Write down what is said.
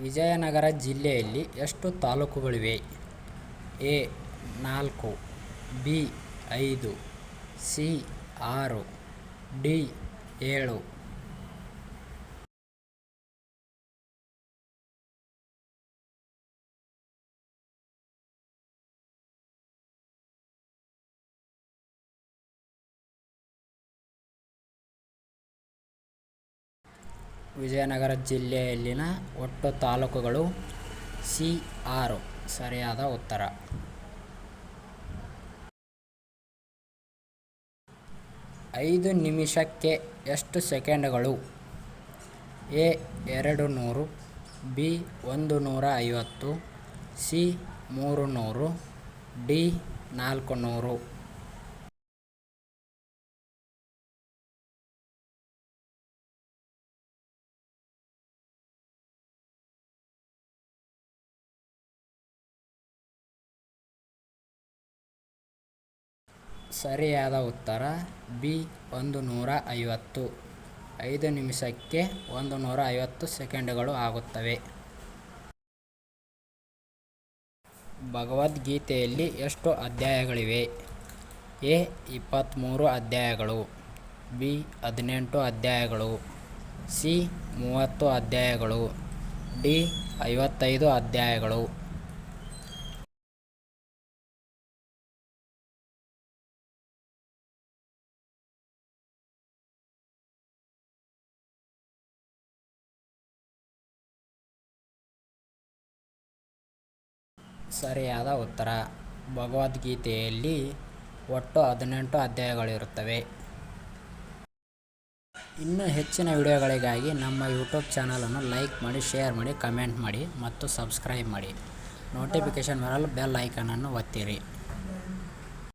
ವಿಜಯನಗರ ಜಿಲ್ಲೆಯಲ್ಲಿ ಎಷ್ಟು ತಾಲೂಕುಗಳಿವೆ? ಎ ನಾಲ್ಕು ಬಿ ಐದು ಸಿ ಆರು ಡಿ ಏಳು ವಿಜಯನಗರ ಜಿಲ್ಲೆಯಲ್ಲಿನ ಒಟ್ಟು ತಾಲೂಕುಗಳು ಸಿ ಆರು. ಸರಿಯಾದ ಉತ್ತರ. ಐದು ನಿಮಿಷಕ್ಕೆ ಎಷ್ಟು ಸೆಕೆಂಡುಗಳು? ಎ ಎರಡು ನೂರು, ಬಿ ಒಂದು ನೂರ ಐವತ್ತು, ಸಿ ಮೂರು ನೂರು, ಡಿ ನಾಲ್ಕು ನೂರು. ಸರಿಯಾದ ಉತ್ತರ ಬಿ, ಒಂದು ನೂರ ಐವತ್ತು. ಐದು ನಿಮಿಷಕ್ಕೆ ಒಂದು ನೂರ ಐವತ್ತು ಸೆಕೆಂಡುಗಳು ಆಗುತ್ತವೆ. ಭಗವದ್ಗೀತೆಯಲ್ಲಿ ಎಷ್ಟು ಅಧ್ಯಾಯಗಳಿವೆ? ಎ ಇಪ್ಪತ್ತ್ಮೂರು ಅಧ್ಯಾಯಗಳು. ಬಿ, ಹದಿನೆಂಟು ಅಧ್ಯಾಯಗಳು. ಸಿ, ಮೂವತ್ತು ಅಧ್ಯಾಯಗಳು. ಡಿ, ಐವತ್ತೈದು ಅಧ್ಯಾಯಗಳು. ಸರಿಯಾದ ಉತ್ತರ. ಭಗವದ್ಗೀತೆಯಲ್ಲಿ ಒಟ್ಟು ಹದಿನೆಂಟು ಅಧ್ಯಾಯಗಳಿರುತ್ತವೆ. ಇನ್ನೂ ಹೆಚ್ಚಿನ ವಿಡಿಯೋಗಳಿಗಾಗಿ ನಮ್ಮ ಯೂಟ್ಯೂಬ್ ಚಾನಲನ್ನು ಲೈಕ್ ಮಾಡಿ, ಶೇರ್ ಮಾಡಿ, ಕಮೆಂಟ್ ಮಾಡಿ ಮತ್ತು ಸಬ್ಸ್ಕ್ರೈಬ್ ಮಾಡಿ. ನೋಟಿಫಿಕೇಷನ್ ಬರಲು ಬೆಲ್ ಐಕನನ್ನು ಒತ್ತಿರಿ.